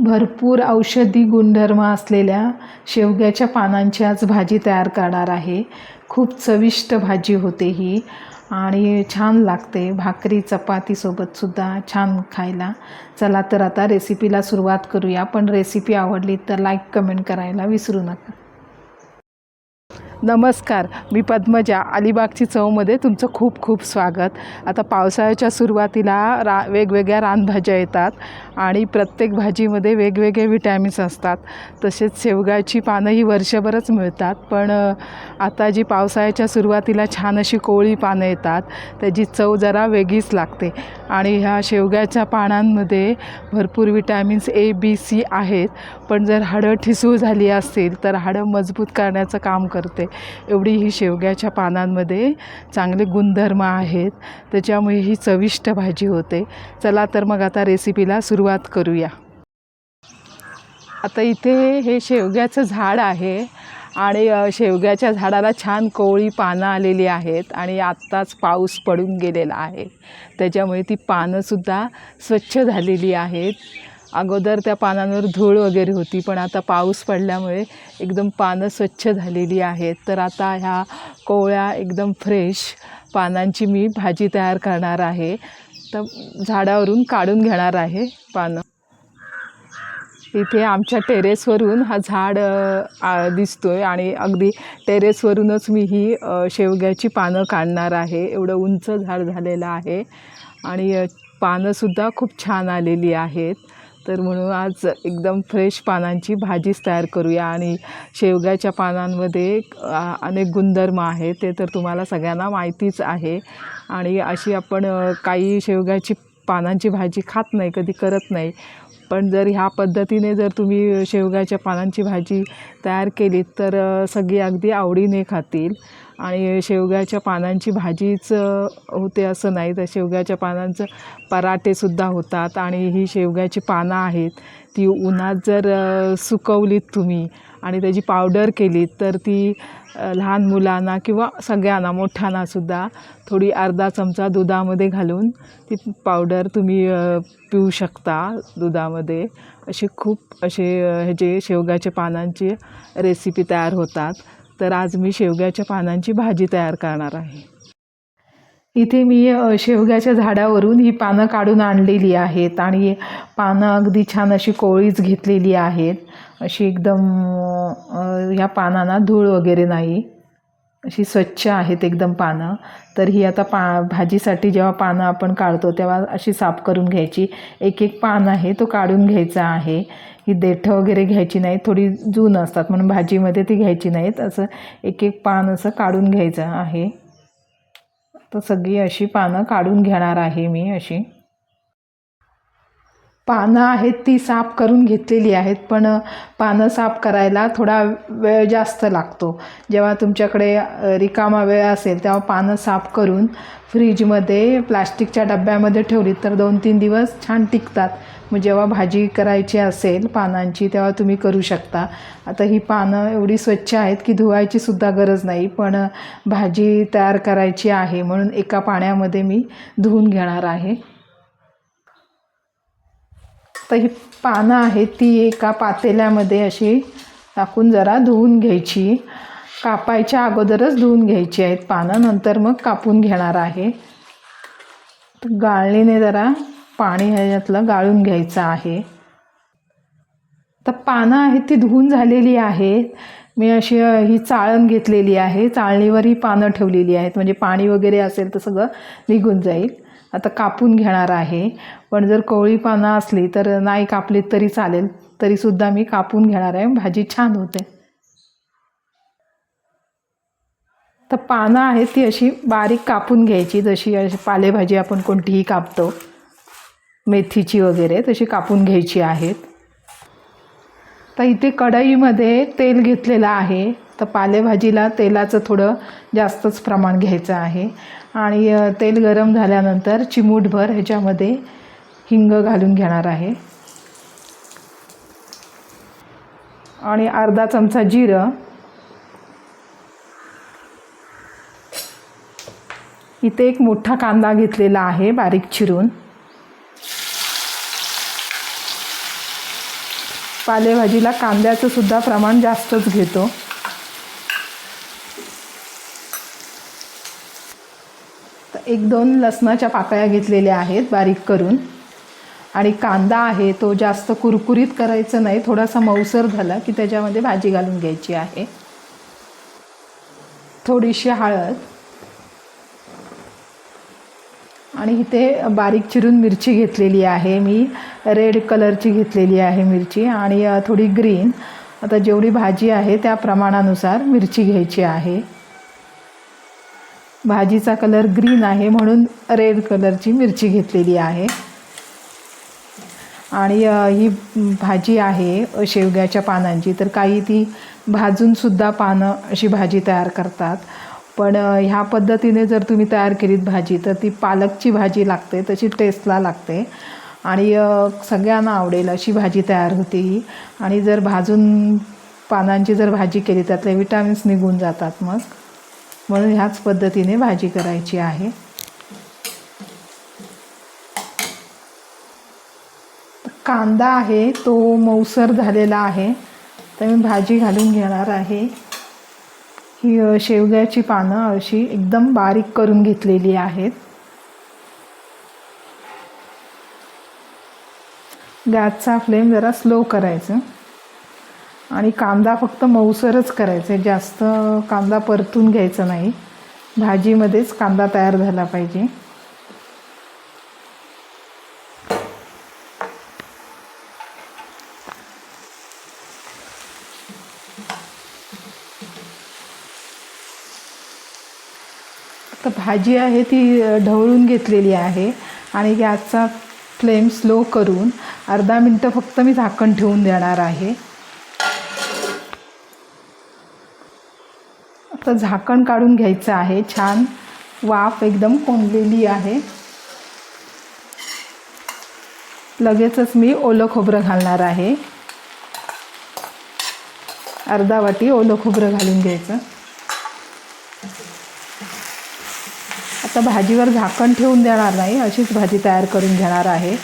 भरपूर औषधी गुणधर्म असलेल्या शेवग्याच्या पानांची आज भाजी तयार करणार आहे. खूप चविष्ट भाजी होते ही आणि छान लागते. भाकरी चपातीसोबतसुद्धा छान खायला. चला तर आता रेसिपीला सुरुवात करूया. पण रेसिपी आवडली तर लाईक कमेंट करायला विसरू नका. नमस्कार. मी पद्मजा. अलिबागची चवमध्ये तुमचं खूप खूप स्वागत. आता पावसाळ्याच्या सुरुवातीला रा वेगवेगळ्या रानभाज्या येतात आणि प्रत्येक भाजीमध्ये वेगवेगळे विटॅमिन्स असतात. तसेच शेवगाची पानं ही वर्षभरच मिळतात. पण आता जी पावसाळ्याच्या सुरुवातीला छान अशी कोवळी पानं येतात त्याची चव जरा वेगळीच लागते. आणि ह्या शेवग्याच्या पानांमध्ये भरपूर विटॅमिन्स ए बी सी आहेत. पण जर हाडं ठिसूळ झाली असतील तर हाडं मजबूत करण्याचं काम करते. एवढी ही शेवग्याच्या पानांमध्ये चांगले गुणधर्म आहेत. त्याच्यामुळे ही चविष्ट भाजी होते. चला तर मग आता रेसिपीला सुरुवात करूया. आता इथे हे शेवग्याचं झाड आहे. आणि शेवग्याच्या झाडाला छान कोवळी पानं आलेली आहेत आणि आत्ताच पाऊस पडून गेलेला आहे. त्याच्यामुळे ती पानंसुद्धा स्वच्छ झालेली आहेत. अगोदर त्या पानांवर धूळ वगैरे होती पण आता पाऊस पडल्यामुळे एकदम पानं स्वच्छ झालेली आहेत. तर आता ह्या कोवळ्या एकदम फ्रेश पानांची मी भाजी तयार करणार आहे. तर झाडावरून काढून घेणार आहे पानं. इथे आमच्या टेरेसवरून हा झाड दिसतो आहे आणि अगदी टेरेसवरूनच मी ही शेवग्याची पानं काढणार आहे. एवढं उंच झाड झालेलं आहे आणि पानंसुद्धा खूप छान आलेली आहेत. तर म्हणून आज एकदम फ्रेश पानांची भाजीच तयार करूया आणि शेवग्याच्या पानांमध्ये अनेक गुणधर्म आहेत. ते तर तुम्हाला सगळ्यांना माहितीच आहे. आणि अशी आपण काही शेवग्याची पानांची भाजी खात नाही कधी करत नाही. पण जर ह्या पद्धतीने जर तुम्ही शेवग्याच्या पानांची भाजी तयार केलीत तर सगळी अगदी आवडीने खातील. आणि शेवग्याच्या पानांची भाजीच होते असं नाही तर शेवग्याच्या पानांचं पराठेसुद्धा होतात आणि ही शेवग्याची पानं आहेत. ती उन्हात जर सुकवलीत तुम्ही आणि त्याची पावडर केलीत तर ती लहान मुलांना किंवा सगळ्यांना मोठ्यांनासुद्धा थोडी अर्धा चमचा दुधामध्ये घालून ती पावडर तुम्ही पिऊ शकता दुधामध्ये. असे खूप असे ह्याचे शेवग्याच्या पानांची रेसिपी तयार होतात. तर आज मी शेवग्याच्या पानांची भाजी तयार करणार आहे. इथे मी शेवग्याच्या झाडावरून ही पानं काढून आणलेली आहेत आणि पानं अगदी छान अशी कोळीच घेतलेली आहेत. अशी एकदम ह्या पानांना धूळ वगैरे नाही. अशी स्वच्छ आहेत एकदम पानं. तर ही आता पा भाजीसाठी जेव्हा पानं आपण काढतो तेव्हा अशी साफ करून घ्यायची. एक एक पान आहे तो काढून घ्यायचा आहे. ही देठं वगैरे घ्यायची नाही थोडी जून असतात म्हणून भाजीमध्ये ती घ्यायची नाहीत. असं एक एक पान असं काढून घ्यायचं आहे. तर सगळी अशी पानं काढून घेणार आहे मी अशी. पानं आहेत ती साफ करून घेतलेली आहेत पण पानं साफ करायला थोडा वेळ जास्त लागतो. जेव्हा तुमच्याकडे रिकामा वेळ असेल तेव्हा पानं साफ करून फ्रीजमध्ये प्लास्टिकच्या डब्यामध्ये ठेवली तर दोन तीन दिवस छान टिकतात. मग जेव्हा भाजी करायची असेल पानांची तेव्हा तुम्ही करू शकता. आता ही पानं एवढी स्वच्छ आहेत की धुवायची सुद्धा गरज नाही पण भाजी तयार करायची आहे म्हणून एका पाण्यामध्ये मी धुवून घेणार आहे. तर ही पानं आहेत ती एका पातेल्यामध्ये अशी टाकून जरा धुवून घ्यायची. कापायच्या अगोदरच धुवून घ्यायची आहेत पानं नंतर मग कापून घेणार आहे. तर गाळणीने जरा पाणी ह्याच्यातलं गाळून घ्यायचं आहे. तर पानं आहेत ती धुवून झालेली आहेत. मी अशी ही चाळण घेतलेली आहे. चाळणीवर ही पानं ठेवलेली आहेत. म्हणजे पाणी वगैरे असेल तर सगळं निघून जाईल. आता कापून घेणार आहे. पण जर कोवळी पानं असली तर नाही कापलीत तरी चालेल. तरीसुद्धा मी कापून घेणार आहे. भाजी छान होते. तर पानं आहेत ती अशी बारीक कापून घ्यायची. जशी अशी पालेभाजी आपण कोणतीही कापतो. मेथीची वगैरे तशी कापून घ्यायची आहेत. तर इथे कढईमध्ये तेल घेतलेलं आहे. तर पालेभाजीला तेलाचं थोडं जास्तच प्रमाण घ्यायचं आहे. आणि तेल गरम झाल्यानंतर चिमूटभर ह्याच्यामध्ये हिंग घालून घेणार आहे. आणि अर्धा चमचा जिरं. इथे एक मोठा कांदा घेतलेला आहे बारीक चिरून. पालेभाजीला कांद्याचं सुद्धा प्रमाण जास्तच घेतो. एक दोन लसणाच्या पाकळ्या घेतलेल्या आहेत बारीक करून. आणि कांदा आहे तो जास्त कुरकुरीत करायचं नाही थोडासा मऊसर झाला की त्याच्यामध्ये भाजी घालून घ्यायची आहे. थोडीशी हळद. आणि इथे बारीक चिरून मिरची घेतलेली आहे मी रेड कलरची घेतलेली आहे मिरची आणि थोडी ग्रीन. आता जेवढी भाजी आहे त्या प्रमाणानुसार मिरची घ्यायची आहे. भाजीचा कलर ग्रीन आहे म्हणून रेड कलरची मिरची घेतलेली आहे. आणि ही भाजी आहे शेवग्याच्या पानांची तर काही ती भाजूनसुद्धा पानं अशी भाजी तयार करतात. पण ह्या पद्धतीने जर तुम्ही तयार केलीत भाजी तर ती पालकची भाजी लागते तशी टेस्टला लागते. आणि सगळ्यांना आवडेल अशी भाजी तयार होते ही. आणि जर भाजून पानांची जर भाजी केली त्यातले विटामिन्स निघून जातात मग. म्हणून ह्याच पद्धतीने भाजी करायची आहे. कांदा आहे तो मऊसर झालेला आहे. तर मी भाजी घालून घेणार आहे. ही शेवग्याची पानं अशी एकदम बारीक करून घेतलेली आहेत. गॅसचा फ्लेम जरा स्लो करायचं. आणि कांदा फक्त मऊसरच करायचा आहे. जास्त कांदा परतून घ्यायचा नाही. भाजीमध्येच कांदा तयार झाला पाहिजे. तर भाजी आहे ती ढवळून घेतलेली आहे आणि गॅसचा फ्लेम स्लो करून अर्धा मिनटं फक्त मी झाकण ठेवून देणार आहे. आता झाकण काढून घ्यायचं आहे. छान वाफ एकदम कोंबलेली आहे. लगेचच मी ओलं खोबरं घालणार आहे. अर्धा वाटी ओलं खोबरं घालून घ्यायचं. आता भाजीवर झाकण ठेवून देणार नाही अशीच भाजी तयार करून घेणार आहे.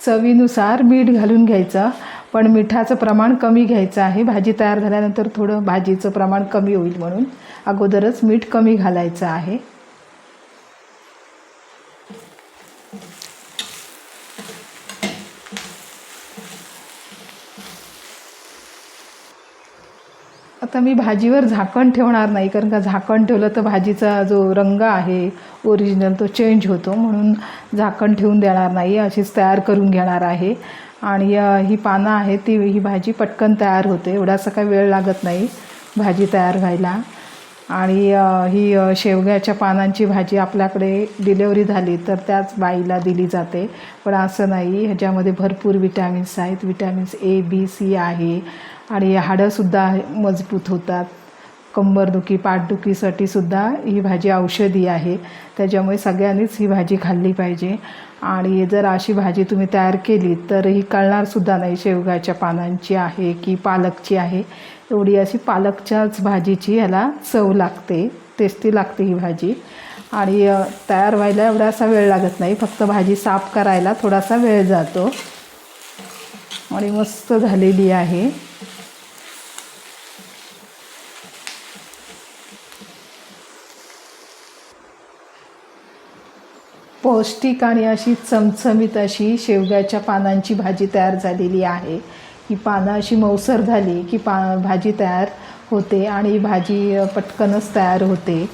चवीनुसार मीठ घालून घ्यायचं पण मिठाचं प्रमाण कमी घ्यायचं आहे. भाजी तयार झाल्यानंतर थोडं भाजीचं प्रमाण कमी होईल म्हणून. अगोदरच मीठ कमी घालायचं आहे. आता मी भाजीवर झाकण ठेवणार नाही कारण का झाकण ठेवलं तर भाजीचा जो रंग आहे ओरिजिनल तो चेंज होतो म्हणून झाकण ठेवून देणार नाही अशीच तयार करून घेणार आहे. आणि ही पानं आहे ती ही भाजी पटकन तयार होते एवढासा काही वेळ लागत नाही भाजी तयार व्हायला. आणि ही शेवग्याच्या पानांची भाजी आपल्याकडे डिलेवरी झाली तर त्याच बाईला दिली जाते. पण असं नाही ह्याच्यामध्ये भरपूर विटॅमिन्स आहेत विटॅमिन्स ए बी सी आहे. आणि हाडंसुद्धा मजबूत होतात. कंबरदुखी पाठदुखीसाठी सुद्धा ही भाजी औषधी आहे. त्याच्यामुळे सगळ्यांनीच ही भाजी खाल्ली पाहिजे. आणि जर अशी भाजी तुम्ही तयार केली तर ही कळणारसुद्धा नाही शेवगाच्या पानांची आहे की पालकची आहे. एवढी अशी पालकच्याच भाजीची ह्याला चव लागते टेस्टी लागते ही भाजी. आणि तयार व्हायला एवढा असा वेळ लागत नाही फक्त भाजी साफ करायला थोडासा वेळ जातो. आणि मस्त झालेली आहे. पौष्टिक आणि अशी चमचमीत अशी शेवग्याच्या पानांची भाजी तयार झालेली आहे. ही पानं अशी मौसर झाली की पा भाजी तयार होते आणि भाजी पटकनच तयार होते.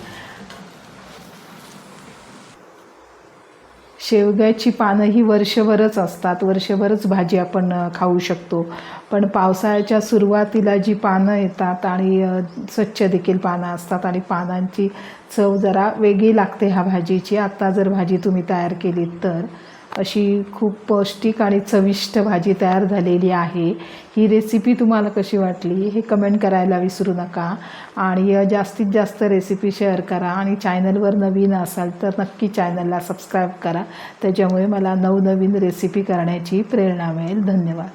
शेवग्याची पानं ही वर्षभरच असतात. वर्षभरच भाजी आपण खाऊ शकतो. पण पावसाळ्याच्या सुरुवातीला जी पानं येतात आणि स्वच्छ देखील पानं असतात आणि पानांची चव जरा वेगळी लागते ह्या भाजीची. आत्ता जर भाजी तुम्ही तयार केलीत तर. अशी खूप पौष्टिक आणि चविष्ट भाजी तयार झालेली आहे. ही रेसिपी तुम्हाला कशी वाटली हे कमेंट करायला विसरू नका. आणि जास्तीत जास्त रेसिपी शेअर करा आणि चॅनलवर नवीन असाल तर नक्की चॅनलला सबस्क्राईब करा. त्याच्यामुळे मला नवनवीन रेसिपी करण्याची प्रेरणा मिळेल. धन्यवाद.